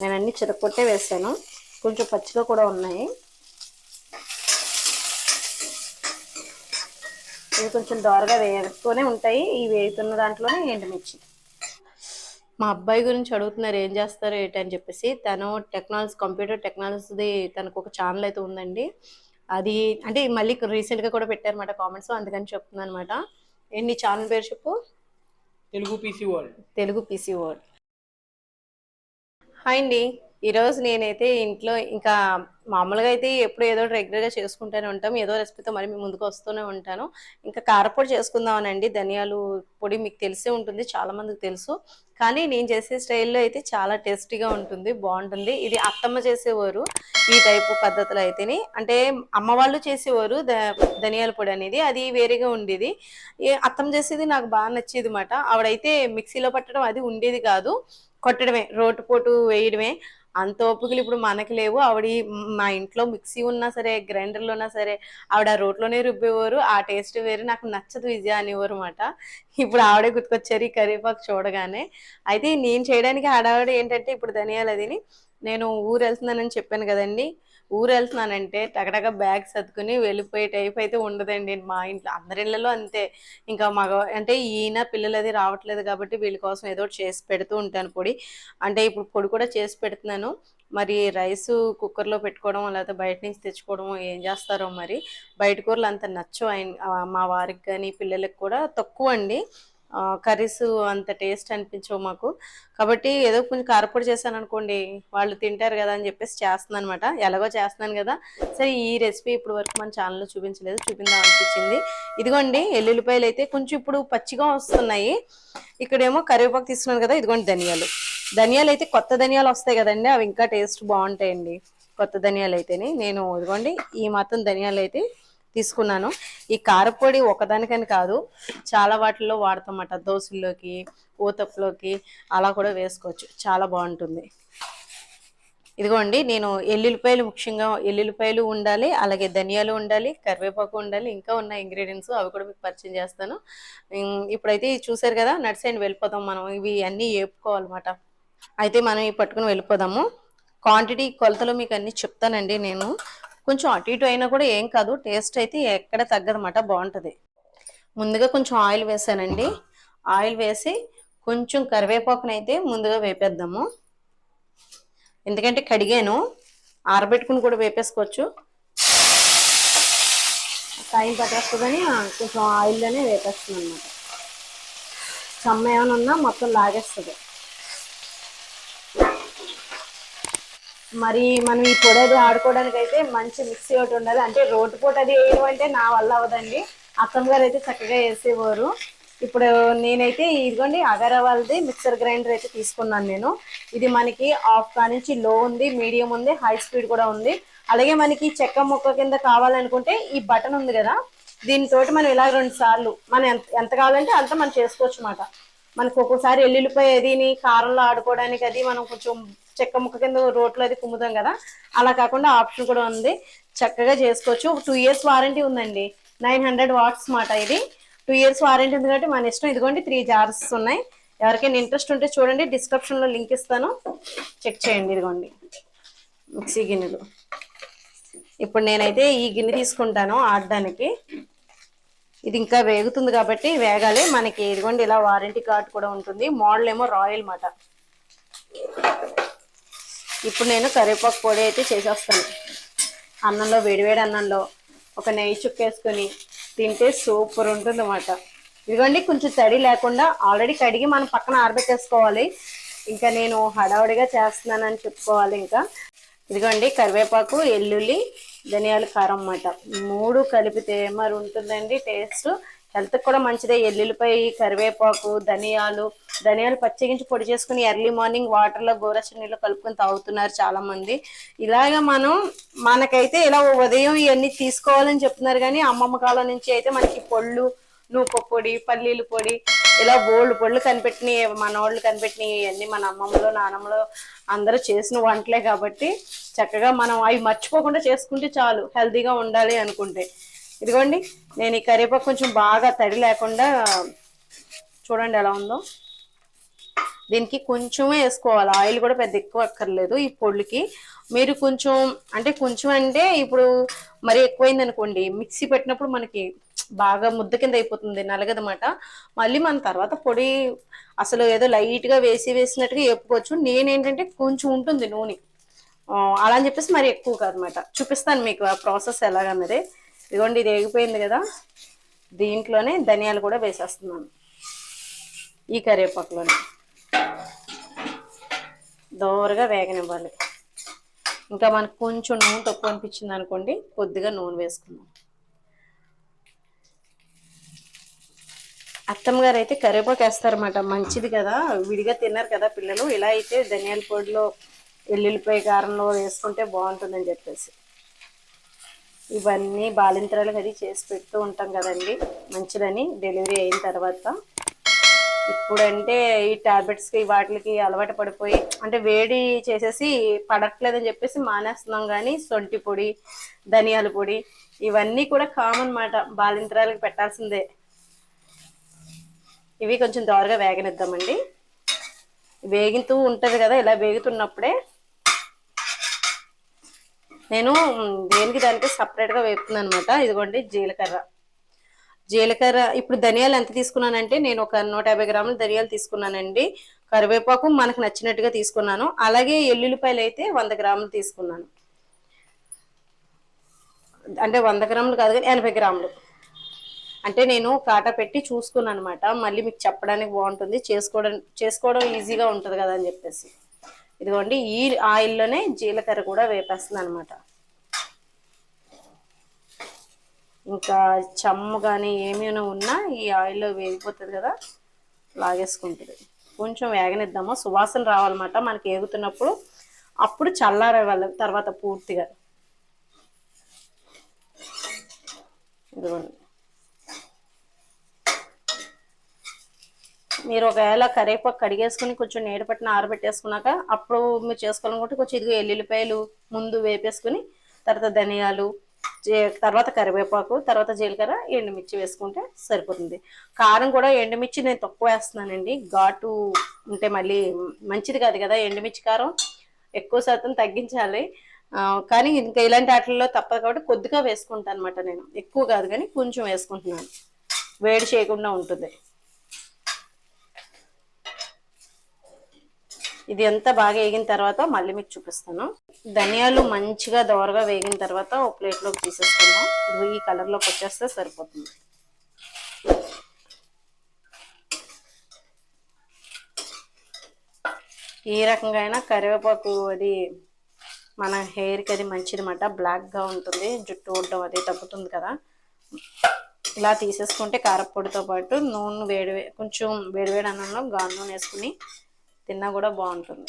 నేను అన్ని చిరకొట్టే వేసాను. కొంచెం పచ్చిగా కూడా ఉన్నాయి. ఇవి కొంచెం దోరగా వేగుతూనే ఉంటాయి. ఈ వేగుతున్న దాంట్లోనే ఎండుమిర్చి. మా అబ్బాయి గురించి అడుగుతున్నారు ఏం చేస్తారు ఏంటి అని చెప్పేసి. తను టెక్నాలజీ కంప్యూటర్ టెక్నాలజీది తనకు ఒక ఛానల్ అయితే ఉందండి. అది అంటే మళ్ళీ రీసెంట్గా కూడా పెట్టారన్నమాట కామెంట్స్ అందుకని చెప్తున్నాను అనమాట ఏంటి ఛానల్ పేరు చెప్పు? Telugu PC world. Telugu PC word hi అండి ఈరోజు నేనైతే ఇంట్లో ఇంకా మామూలుగా అయితే ఎప్పుడు ఏదో రెగ్యులర్గా చేసుకుంటూనే ఉంటాం. ఏదో రెసిపీతో మరి మీ ముందుకు వస్తూనే ఉంటాను. ఇంకా కారపొడి చేసుకుందామనండి. ధనియాలు పొడి మీకు తెలిసే ఉంటుంది చాలామందికి తెలుసు. కానీ నేను చేసే స్టైల్లో అయితే చాలా టేస్టీగా ఉంటుంది బాగుంటుంది. ఇది అత్తమ్మ చేసేవారు ఈ టైపు పద్ధతులు అయితేనే. అంటే అమ్మ వాళ్ళు చేసేవారు ధనియాల పొడి అనేది. అది వేరేగా ఉండేది. ఏ అత్తమ్మ చేసేది నాకు బాగా నచ్చేది మాట ఆవిడైతే మిక్సీలో పట్టడం అది ఉండేది కాదు. కొట్టడమే రోటు పోటు వేయడమే. అంత ఓపికలు ఇప్పుడు మనకి లేవు. ఆవిడ మా ఇంట్లో మిక్సీ ఉన్నా సరే గ్రైండర్లో ఉన్నా సరే ఆవిడ ఆ రోట్లోనే రుబ్బేవారు. ఆ టేస్ట్ వేరు. నాకు నచ్చదు విజయ అనేవారు అనమాట ఇప్పుడు ఆవిడే గుర్తుకొచ్చారు ఈ కరివేపాకు చూడగానే. అయితే నేను చేయడానికి ఆడావిడ ఏంటంటే ఇప్పుడు ధనియాలు అదిని నేను ఊరు వెళ్తున్నానని చెప్పాను కదండి. ఊరు వెళ్తున్నానంటే టగటగ బ్యాగ్ సర్దుకుని వెళ్ళిపోయే టైప్ అయితే ఉండదండి మా ఇంట్లో. అందరి ఇళ్ళలో అంతే. ఇంకా మగ అంటే ఈయన పిల్లలు అది రావట్లేదు కాబట్టి వీళ్ళ కోసం ఏదో ఒకటి చేసి పెడుతూ ఉంటాను పొడి. అంటే ఇప్పుడు పొడి కూడా చేసి పెడుతున్నాను. మరి రైస్ కుక్కర్లో పెట్టుకోవడం లేకపోతే బయట నుంచి తెచ్చుకోవడం ఏం చేస్తారో మరి. బయట కూరలు అంత నచ్చు ఆయన మా వారికి కానీ పిల్లలకి కూడా తక్కువ అండి కర్రీస్ అంత టేస్ట్ అనిపించవు మాకు. కాబట్టి ఏదో కొంచెం కారపొడి చేశాను అనుకోండి వాళ్ళు తింటారు కదా అని చెప్పేసి చేస్తున్నాను అనమాట ఎలాగో చేస్తున్నాను కదా. సరే ఈ రెసిపీ ఇప్పుడు వరకు మన ఛానల్లో చూపించలేదు చూపిందాం అనిపించింది. ఇదిగోండి ఎల్లుల్లిపాయలు అయితే కొంచెం ఇప్పుడు పచ్చిగా వస్తున్నాయి. ఇక్కడేమో కరివేపాకు తీసుకున్నాను కదా ఇదిగోండి ధనియాలు. ధనియాలు అయితే కొత్త ధనియాలు వస్తాయి కదండి అవి ఇంకా టేస్ట్ బాగుంటాయండి. కొత్త ధనియాలు అయితేనే. నేను ఇదిగోండి ఈ మాత్రం ధనియాలు అయితే తీసుకున్నాను. ఈ కారపొడి ఒకదానికని కాదు చాలా వాటిల్లో వాడతామట. దోశల్లోకి ఊతప్పులోకి అలా కూడా వేసుకోవచ్చు. చాలా బాగుంటుంది. ఇదిగోండి నేను ఎల్లుల్లిపాయలు ముఖ్యంగా ఎల్లుల్లిపాయలు ఉండాలి అలాగే ధనియాలు ఉండాలి కరివేపాకు ఉండాలి ఇంకా ఉన్న ఇంగ్రీడియంట్స్ అవి కూడా మీకు పరిచయం చేస్తాను. ఇప్పుడైతే చూసారు కదా నట్స్ అండ్ వెళ్ళిపోదాం మనం. ఇవి అన్నీ వేపుకోవాలన్నమాట అయితే మనం ఇవి పట్టుకుని వెళ్ళిపోదాము. క్వాంటిటీ కొలతలు మీకు అన్నీ చెప్తానండి నేను. కొంచెం అటు ఇటు అయినా కూడా ఏం కాదు. టేస్ట్ అయితే ఎక్కడ తగ్గదన్నమాట. బాగుంటుంది. ముందుగా కొంచెం ఆయిల్ వేసానండి. ఆయిల్ వేసి కొంచెం కరివేపాకునైతే ముందుగా వేపేద్దాము. ఎందుకంటే కడిగాను. ఆరబెట్టుకుని కూడా వేపేసుకోవచ్చు. టైం పట్టేస్తుందని కొంచెం ఆయిల్లోనే వేపేస్తుంది అనమాట చెమ్మ ఏమైనా ఉన్నా మొత్తం లాగేస్తుంది. మరి మనం ఈ పొడి అది ఆడుకోవడానికి అయితే మంచి మిక్సీ ఒకటి ఉండాలి. అంటే రోడ్డు పూట అది వేయడం అంటే నా వల్ల అవదండి అక్కమ్మ గారు అయితే చక్కగా వేసేవారు. ఇప్పుడు నేనైతే ఇదిగోండి అగరవాళ్ళది మిక్సర్ గ్రైండర్ అయితే తీసుకున్నాను నేను. ఇది మనకి ఆఫ్ కానించి లో ఉంది మీడియం ఉంది హై స్పీడ్ కూడా ఉంది. అలాగే మనకి చెక్క ముక్క కింద కావాలనుకుంటే ఈ బటన్ ఉంది కదా దీనితో మనం ఇలా రెండు సార్లు మనం ఎంత ఎంత కావాలంటే అంత మనం చేసుకోవచ్చు అన్నమాట మనకు ఒక్కోసారి ఎల్లుల్లిపాయ అదిని కారంలో ఆడుకోవడానికి అది మనం కొంచెం చెక్క ముక్క కింద రోట్లో అది కుమ్ముతాం కదా. అలా కాకుండా ఆప్షన్ కూడా ఉంది. చక్కగా చేసుకోవచ్చు. టూ ఇయర్స్ వారంటీ ఉందండి. నైన్ హండ్రెడ్ వాట్స్ మాట ఇది. టూ ఇయర్స్ వారంటీ ఉంది కాబట్టి మన ఇష్టం. ఇదిగోండి త్రీ జార్స్ ఉన్నాయి. ఎవరికైనా ఇంట్రెస్ట్ ఉంటే చూడండి. డిస్క్రిప్షన్లో లింక్ ఇస్తాను. చెక్ చేయండి ఇదిగోండి. మిక్సీ గిన్నెలు. ఇప్పుడు నేనైతే ఈ గిన్నె తీసుకుంటాను ఆడడానికి. ఇది ఇంకా వేగుతుంది కాబట్టి వేగాలి. మనకి ఇదిగోండి ఇలా వారంటీ కార్డ్ కూడా ఉంటుంది. మోడల్ ఏమో రాయల్ మాట. ఇప్పుడు నేను కరివేపాకు పొడి అయితే చేసేస్తాను. అన్నంలో వేడివేడి అన్నంలో ఒక నెయ్యి చుక్కేసుకొని తింటే సూపర్ ఉంటుంది అన్నమాట ఇదిగోండి కొంచెం తడి లేకుండా ఆల్రెడీ కడిగి మనం పక్కన ఆరబెట్టేసుకోవాలి. ఇంకా నేను హడావుడిగా చేస్తున్నానని చెప్పుకోవాలి ఇంకా. ఇదిగోండి కరివేపాకు ఎల్లుల్లి ధనియాల కారం అన్నమాట. మూడు కలిపితే మరి ఉంటుందండి టేస్ట్? హెల్త్ కూడా మంచిదే. ఎల్లుల్లిపై కరివేపాకు ధనియాలు ధనియాలు పచ్చిగించి పొడి చేసుకుని ఎర్లీ మార్నింగ్ వాటర్లో గోరచ్చ నీళ్ళు కలుపుకొని తాగుతున్నారు చాలా మంది ఇలాగ మనం మనకైతే ఇలా ఉదయం ఇవన్నీ తీసుకోవాలని చెప్తున్నారు కానీ అమ్మమ్మ కాలం నుంచి అయితే మనకి పొళ్ళు నూప పొడి పల్లీలు పొడి ఇలా బోల్డ్ పొళ్ళు కనిపెట్టినాయి మన వాళ్ళు కనిపెట్టినాయి ఇవన్నీ మన అమ్మమ్మలో నానమ్మలో అందరూ చేసిన వంటలే కాబట్టి చక్కగా మనం అవి మర్చిపోకుండా చేసుకుంటే చాలు హెల్తీగా ఉండాలి అనుకుంటే. ఇదిగోండి నేను ఈ కరివేపాకు కొంచెం బాగా తడి లేకుండా చూడండి ఎలా ఉందో. దీనికి కొంచెమే వేసుకోవాలి ఆయిల్ కూడా పెద్ద ఎక్కువ అక్కర్లేదు ఈ పొడికి. మీరు కొంచెం అంటే కొంచెం అంటే ఇప్పుడు మరి ఎక్కువైంది అనుకోండి మిక్సీ పెట్టినప్పుడు మనకి బాగా ముద్ద కింద అయిపోతుంది నలగదన్నమాట మళ్ళీ మన తర్వాత పొడి అసలు ఏదో లైట్గా వేసి వేసినట్టుగా చెప్పుకోవచ్చు నేనేంటంటే కొంచెం ఉంటుంది నూనె. అలా అని చెప్పేసి మరి ఎక్కువ కాదనమాట చూపిస్తాను మీకు ఆ ప్రాసెస్ ఎలాగన్నది. ఇదిగోండి ఇది వేగిపోయింది కదా. దీంట్లోనే ధనియాలు కూడా వేసేస్తున్నాను. ఈ కరివేపాకులోనే. దోరగా వేగనివ్వాలి. ఇంకా మనకు కొంచెం నూనె తక్కువ అనిపించింది అనుకోండి కొద్దిగా నూనె వేసుకుందాం. అత్తమ్మ గారు అయితే కరివేపాకు వేస్తారన్నమాట. మంచిది కదా విడిగా తిన్నారు కదా పిల్లలు. ఇలా అయితే ధనియాల పొడిలో వెల్లుల్లిపాయ కారంలో వేసుకుంటే బాగుంటుందని చెప్పేసి. ఇవన్నీ బాలింతరాలు అది చేసి పెడుతూ ఉంటాం కదండి. మంచిదని డెలివరీ అయిన తర్వాత. ఇప్పుడంటే ఈ టాబ్లెట్స్కి వాటికి అలవాటు పడిపోయి అంటే వేడి చేసేసి పడట్లేదని చెప్పేసి మానేస్తున్నాం కానీ సొంటి పొడి ధనియాల పొడి ఇవన్నీ కూడా కామన్ మాట. బాలింతరాలకు పెట్టాల్సిందే. ఇవి కొంచెం దోరగా వేగనిద్దామండి. వేగుతూ ఉంటుంది కదా ఇలా వేగుతున్నప్పుడే నేను దేనికి దానికి సపరేట్గా వేపుతున్నాను అనమాట ఇదిగోండి జీలకర్ర. జీలకర్ర ఇప్పుడు ధనియాలు ఎంత తీసుకున్నానంటే నేను ఒక నూట యాభై గ్రాముల ధనియాలు తీసుకున్నానండి. కరివేపాకు మనకు నచ్చినట్టుగా తీసుకున్నాను. అలాగే ఎల్లుల్లిపాయలు అయితే వంద గ్రాములు తీసుకున్నాను. అంటే వంద గ్రాములు కాదు కానీ ఎనభై గ్రాములు. అంటే నేను కాటా పెట్టి చూసుకున్నాను అనమాట మళ్ళీ మీకు చెప్పడానికి బాగుంటుంది. చేసుకోవడం చేసుకోవడం ఈజీగా ఉంటుంది కదా అని చెప్పేసి. ఇదిగోండి ఈ ఆయిల్లోనే జీలకర్ర కూడా వేపేస్తుంది అనమాట ఇంకా చమ్ము కానీ ఏమైనా ఉన్నా ఈ ఆయిల్లో వేగిపోతుంది కదా లాగేసుకుంటుంది. కొంచెం వేగనిద్దాము సువాసన రావాలన్నమాట మనకి ఏగుతున్నప్పుడు. అప్పుడు చల్లారేవాళ్ళ తర్వాత పూర్తిగా. ఇదిగోండి. మీరు ఒకవేళ కరివేపాకు కడిగేసుకుని కొంచెం నీడ పట్టిన ఆరబెట్టేసుకున్నాక అప్పుడు మీరు చేసుకోవాలనుకుంటే కొంచెం ఇదిగో ఎల్లుల్లిపాయలు ముందు వేపేసుకుని తర్వాత ధనియాలు జీ- తర్వాత కరివేపాకు తర్వాత జీలకర్ర ఎండుమిర్చి వేసుకుంటే సరిపోతుంది. కారం కూడా ఎండుమిర్చి నేను తక్కువ వేస్తున్నానండి. ఘాటు ఉంటే మళ్ళీ మంచిది కాదు కదా ఎండుమిర్చి కారం. ఎక్కువ శాతం తగ్గించాలి. కానీ ఇంకా ఇలాంటి వాటిల్లో తప్పదు కాబట్టి కొద్దిగా వేసుకుంటాను అనమాట నేను. ఎక్కువ కాదు కానీ కొంచెం వేసుకుంటున్నాను. వేడి చేయకుండా ఉంటుంది. ఇది అంతా బాగా వేగిన తర్వాత మళ్ళీ మీకు చూపిస్తాను. ధనియాలు మంచిగా దోరగా వేగిన తర్వాత ఒక ప్లేట్లోకి తీసేసుకుందాం. ఇది ఈ కలర్లోకి వచ్చేస్తే సరిపోతుంది. ఈ రకంగా అయినా కరివేపాకు అది మన హెయిర్కి అది మంచిదన్నమాట. బ్లాక్గా ఉంటుంది జుట్టు ఉండడం అది తగ్గుతుంది కదా. ఇలా తీసేసుకుంటే కారపొడితో పాటు నూనె వేడి కొంచెం వేడివేడి అన్నంలో గాను నూనె వేసుకుని తిన్నా కూడా బాగుంటుంది.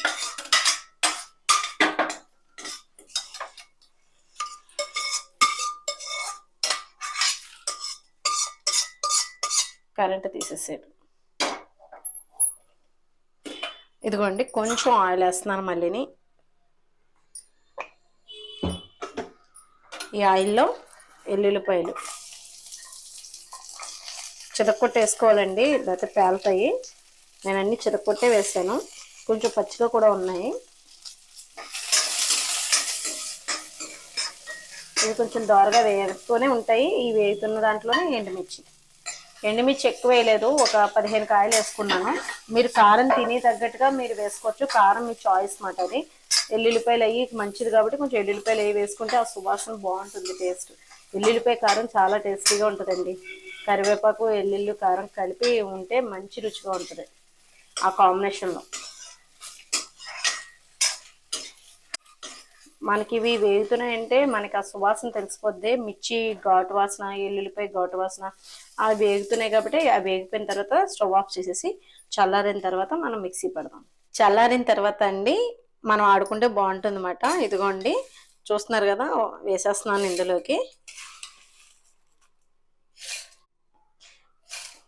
కరెంట్ తీసేసాడు ఇదిగోండి కొంచెం ఆయిల్ వేస్తున్నాను మళ్ళీని. ఈ ఆయిల్లో ఎల్లుల్లిపాయలు. చితక్కొట్టి వేసుకోవాలండి లేకపోతే పేలుతాయి. నేను అన్ని చితక్కొట్టే వేసాను. కొంచెం పచ్చిగా కూడా ఉన్నాయి. ఇవి కొంచెం దోరగా వేస్తూనే ఉంటాయి. ఈ వేగుతున్న దాంట్లోనే ఎండుమిర్చి. ఎండుమిర్చి ఎక్కువ వేయలేదు. ఒక పదిహేను కాయలు వేసుకున్నాను. మీరు కారం తిని తగ్గట్టుగా మీరు వేసుకోవచ్చు. కారం మీ చాయిస్ మాట అది. ఎల్లుల్లిపాయలు అయ్యి మంచిది కాబట్టి కొంచెం ఎల్లుల్లిపాయలు అవి వేసుకుంటే ఆ సువాసన బాగుంటుంది టేస్ట్ ఎల్లుల్లిపాయ కారం చాలా టేస్టీగా ఉంటుందండి. కరివేపాకు ఎల్లుల్లి కారం కలిపి ఉంటే మంచి రుచిగా ఉంటుంది. ఆ కాంబినేషన్లో మనకి ఇవి వేగుతున్నాయంటే మనకి ఆ సువాసన తెలిసిపోద్ది. మిర్చి ఘాటు వాసన ఎల్లుల్లిపాయ ఘాటు వాసన అవి వేగుతున్నాయి కాబట్టి అవి వేగిపోయిన తర్వాత స్టవ్ ఆఫ్ చేసేసి చల్లారిన తర్వాత మనం మిక్సీ పెడదాం. చల్లారిన తర్వాత అండి మనం ఆడుకుంటే బాగుంటుంది అన్నమాట ఇదిగోండి చూస్తున్నారు కదా వేసేస్తున్నాను ఇందులోకి.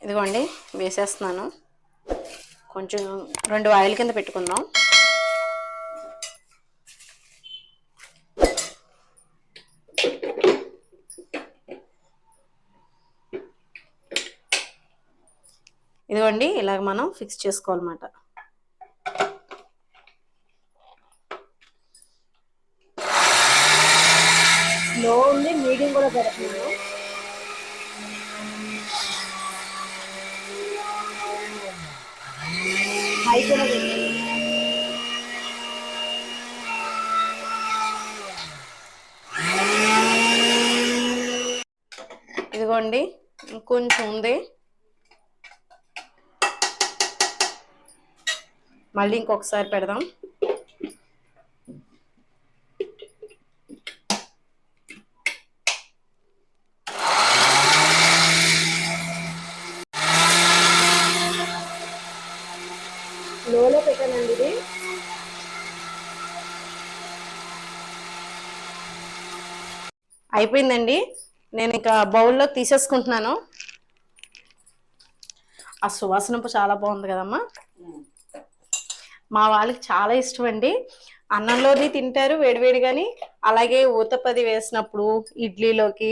ఇదిగోండి వేసేస్తున్నాను. కొంచెం రెండు ఆయిల్ కింద పెట్టుకుందాం. ఇదిగోండి ఇలాగ మనం ఫిక్స్ చేసుకోవాలన్నమాట. లో ఉంది మీడియం కూడా పెడుతున్నాను. హై కూడా ఇదిగోండి కొంచెం ఉంది. మళ్ళీ ఇంకొకసారి పెడదాం. లోలో పెట్టానండి ఇది. అయిపోయిందండి. నేను ఇక బౌల్లో తీసేసుకుంటున్నాను. ఆ సువాసన చాలా బాగుంది కదమ్మా. మా వాళ్ళకి చాలా ఇష్టం అండి అన్నంలోని తింటారు వేడివేడిగాని. అలాగే ఊతపది వేసినప్పుడు ఇడ్లీలోకి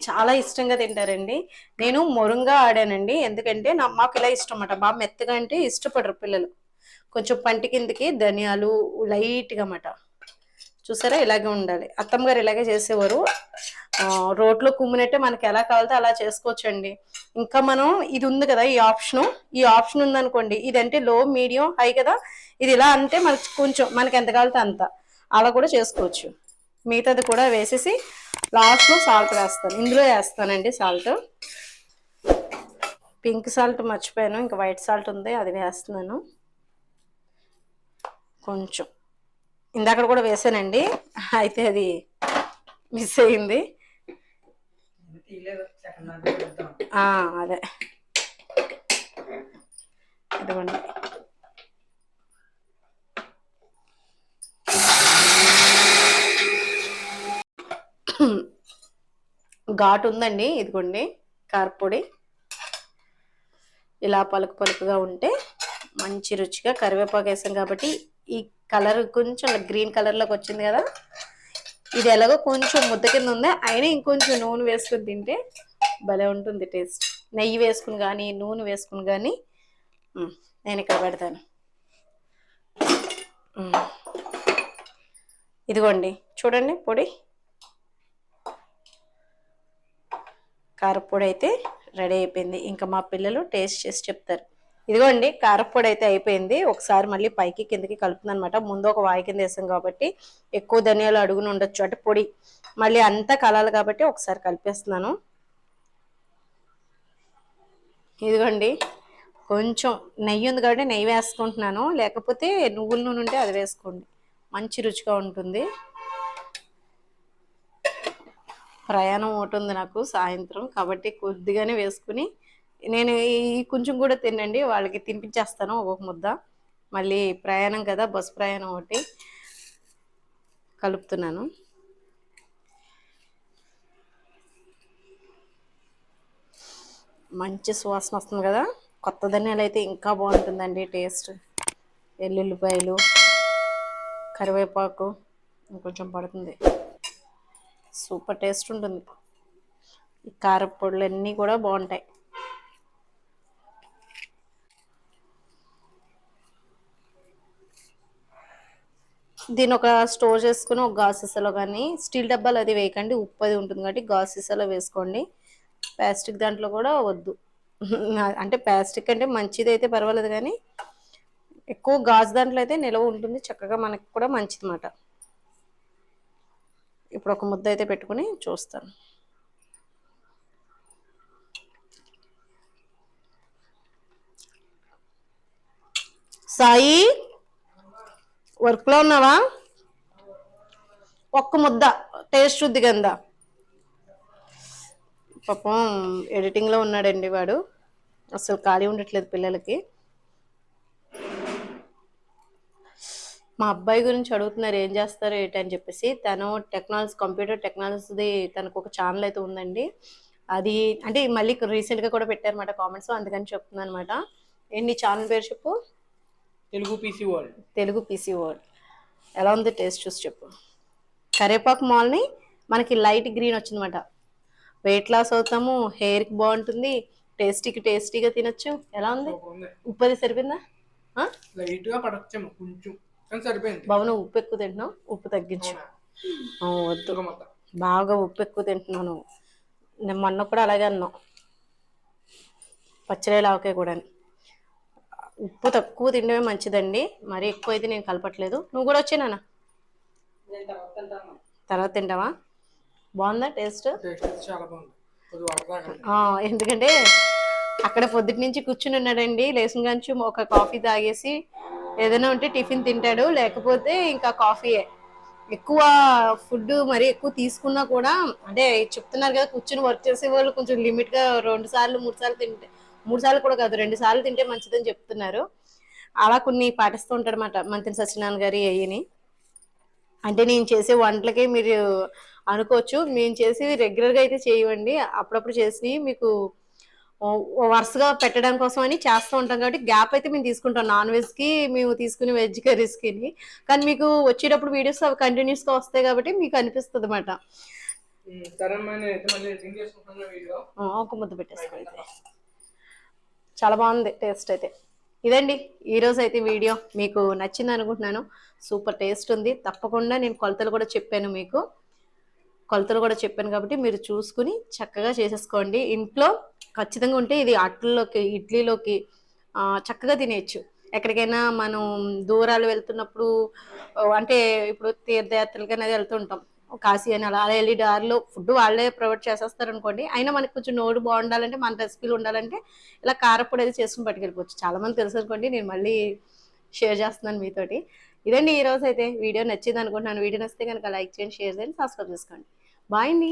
చాలా ఇష్టంగా తింటారండి. నేను మొరుంగా ఆడానండి. ఎందుకంటే నా మాకు ఇలా ఇష్టం అన్నమాట బాగా మెత్తగా అంటే ఇష్టపడరు పిల్లలు. కొంచెం పంటి కిందకి ధనియాలు లైట్గా అన్నమాట. చూసారా? ఇలాగే ఉండాలి. అత్తమ్మ గారు ఇలాగే చేసేవారు. రోడ్లో రోట్లో కుమ్మినట్టే మనకి ఎలా కావాలితే అలా చేసుకోవచ్చండి. ఇంకా మనం ఇది ఉంది కదా ఈ ఆప్షన్. ఈ ఆప్షన్ ఉందనుకోండి. ఇదంటే లో మీడియం హై కదా? ఇది ఇలా అంటే మనకి కొంచెం మనకి ఎంత కావాలితే అంత. అలా కూడా చేసుకోవచ్చు. మిగతాది కూడా వేసేసి లాస్ట్లో సాల్ట్ వేస్తాను. ఇందులో వేస్తానండి సాల్ట్ పింక్ సాల్ట్ మర్చిపోయాను. ఇంకా వైట్ సాల్ట్ ఉంది. అది వేస్తున్నాను. కొంచెం. ఇందాక కూడా వేసానండి. అయితే అది మిస్ అయింది. అదే. ఇదిగోండి. ఘాటు ఉందండి ఇదిగోండి కారపొడి. ఇలా పలుకు పలుకుగా ఉంటే మంచి రుచిగా కరివేపాకు వేసాం కాబట్టి ఈ కలర్ కొంచెం గ్రీన్ కలర్లోకి వచ్చింది కదా. ఇది ఎలాగో కొంచెం ముద్ద కింద ఉంది అయినా ఇంకొంచెం నూనె వేసుకుని తింటే భలే ఉంటుంది టేస్ట్. నెయ్యి వేసుకుని కానీ నూనె వేసుకుని కానీ నేను ఇక్కడ పెడతాను. ఇదిగోండి చూడండి పొడి. కారపొడి అయితే రెడీ అయిపోయింది. ఇంకా మా పిల్లలు టేస్ట్ చేసి చెప్తారు. ఇదిగోండి కారపొడి అయితే అయిపోయింది. ఒకసారి మళ్ళీ పైకి కిందకి కలుపుతుంది అనమాట ముందు ఒక వాయి కింద వేసాం కాబట్టి ఎక్కువ ధనియాలు అడుగున ఉండొచ్చు. అంటే పొడి. మళ్ళీ అంతా కలాలి కాబట్టి ఒకసారి కలిపేస్తున్నాను. ఇదిగోండి కొంచెం నెయ్యి ఉంది కాబట్టి నెయ్యి వేసుకుంటున్నాను. లేకపోతే నువ్వుల నూనె ఉంటే అది వేసుకోండి. మంచి రుచిగా ఉంటుంది. ప్రయాణం ఒకటి ఉంది నాకు సాయంత్రం. కాబట్టి కొద్దిగానే వేసుకుని నేను ఈ కొంచెం కూడా తినండి వాళ్ళకి తినిపించేస్తాను ఒక్కొక్క ముద్ద. మళ్ళీ ప్రయాణం కదా బస్ ప్రయాణం ఒకటి కలుపుతున్నాను. మంచి సువాసన వస్తుంది కదా కొత్త ధనియాలు అయితే ఇంకా బాగుంటుందండి టేస్ట్. వెల్లుల్లిపాయలు కరివేపాకు ఇంకొంచెం పడుతుంది. సూపర్ టేస్ట్ ఉంటుంది. ఈ కారపొడులు అన్నీ కూడా బాగుంటాయి. దీని ఒక స్టోర్ చేసుకుని ఒక గాసెసలో కానీ స్టీల్ డబ్బాలు అది వేయకండి ఉప్పు అది ఉంటుంది కాబట్టి గాసెసలో వేసుకోండి. ప్లాస్టిక్ దాంట్లో కూడా వద్దు. అంటే ప్లాస్టిక్ అంటే మంచిది అయితే పర్వాలేదు కానీ ఎక్కువ గాజు దాంట్లో అయితే నిలవ ఉంటుంది చక్కగా మనకి కూడా మంచిది మాట ఇప్పుడు ఒక ముద్ద అయితే పెట్టుకుని చూస్తాను. సాయి వర్క్లో ఉన్నావా? ఒక్క ముద్ద టేస్ట్ శుద్ధి కదా పాపం ఎడిటింగ్లో ఉన్నాడండి వాడు. అసలు ఖాళీ ఉండట్లేదు పిల్లలకి. మా అబ్బాయి గురించి అడుగుతున్నారు ఏం చేస్తారు ఏంటి అని చెప్పేసి. తను టెక్నాలజీ కంప్యూటర్ టెక్నాలజీది తనకు ఒక ఛానల్ అయితే ఉందండి. అది అంటే మళ్ళీ రీసెంట్గా కూడా పెట్టారన్నమాట కామెంట్స్ అందుకని చెప్తున్నాను అనమాట ఏంటి ఛానల్ పేరు చెప్పు? Telugu PC world. Telugu PC word ఎలా ఉంది టేస్ట్ చూసి చెప్పు. కరేపాకు మాల్ని మనకి లైట్ గ్రీన్ వచ్చిందన్నమాట. వెయిట్ లాస్ అవుతాము హెయిర్కి బాగుంటుంది టేస్టీకి టేస్టీగా తినొచ్చు. ఎలా ఉంది? ఉంది. ఉప్పు అది సరిపోయిందా? ఆ? లైట్గా పడచ్చేమో కొంచెం. సరిపోయింది. బాబు నువ్వు ఉప్పు ఎక్కువ తింటున్నావు? ఉప్పు తగ్గించు. వద్దు. బాగా ఉప్పు ఎక్కువ తింటున్నాను నేను మొన్న కూడా అలాగే అన్నాం. పచ్చడి ఆవకాయ కూడా ఉప్పు తక్కువ తినడమే మంచిదండి. మరీ ఎక్కువ అయితే నేను కలపట్లేదు. నువ్వు కూడా వచ్చేనా తర్వాత తింటావా? బాగుందా టేస్ట్? ఎందుకంటే అక్కడ పొద్దుటి నుంచి కూర్చుని ఉన్నాడండి. లేచిన కంచి ఒక కాఫీ తాగేసి ఏదైనా ఉంటే టిఫిన్ తింటాడు లేకపోతే ఇంకా కాఫీయే. ఎక్కువ ఫుడ్ మరి ఎక్కువ తీసుకున్నా కూడా అంటే చెప్తున్నారు కదా కూర్చుని వర్క్ చేసే వాళ్ళు కొంచెం లిమిట్గా రెండు సార్లు మూడు సార్లు తింటే మూడు సార్లు కూడా కాదు రెండు సార్లు తింటే మంచిదని చెప్తున్నారు. అలా కొన్ని పాటిస్తూ ఉంటాడు అన్నమాట మంత్రి సత్యనారాయణ గారి అయ్యని. అంటే నేను చేసే వంటలకే మీరు అనుకోవచ్చు మేము చేసి రెగ్యులర్గా అయితే చేయవండి అప్పుడప్పుడు చేసి మీకు వరుసగా పెట్టడం కోసం అని చేస్తూ ఉంటాం కాబట్టి గ్యాప్ అయితే మేము తీసుకుంటాం. నాన్ వెజ్కి మేము తీసుకునే వెజ్ కర్రీస్కి కానీ మీకు వచ్చేటప్పుడు వీడియోస్ అవి కంటిన్యూస్గా వస్తాయి కాబట్టి మీకు అనిపిస్తుంది అనమాట ఒక ముద్ద పెట్టేసుకోండి. చాలా బాగుంది టేస్ట్ అయితే. ఇదండి. ఈరోజు అయితే వీడియో. మీకు నచ్చింది అనుకుంటున్నాను. సూపర్ టేస్ట్ ఉంది. తప్పకుండా నేను కొలతలు కూడా చెప్పాను మీకు. కొలతలు కూడా చెప్పాను కాబట్టి మీరు చూసుకుని చక్కగా చేసేసుకోండి. ఇంట్లో ఖచ్చితంగా ఉంటే ఇది అట్లలోకి ఇడ్లీలోకి చక్కగా తినేయచ్చు. ఎక్కడికైనా మనం దూరాలు వెళ్తున్నప్పుడు అంటే ఇప్పుడు తీర్థయాత్రలకి అనేది వెళ్తుంటాం కాశీ అని అలా అలా వెళ్ళి దారిలో ఫుడ్ వాళ్ళే ప్రొవైడ్ చేసేస్తారు అనుకోండి అయినా మనకి కొంచెం నోరు బాగుండాలంటే మన రెసిపీలు ఉండాలంటే ఇలా కారపొడి అది చేసుకుని పట్టుకెళ్ళిపోవచ్చు. చాలా మంది తెలుసు అనుకోండి నేను మళ్ళీ షేర్ చేస్తున్నాను మీతోటి. ఇదండి ఈ రోజు అయితే వీడియో నచ్చింది అనుకుంటున్నాను వీడియో నచ్చితే కనుక లైక్ చేయండి షేర్ చేయండి సబ్స్క్రైబ్ చేసుకోండి. బాయ్ అండి.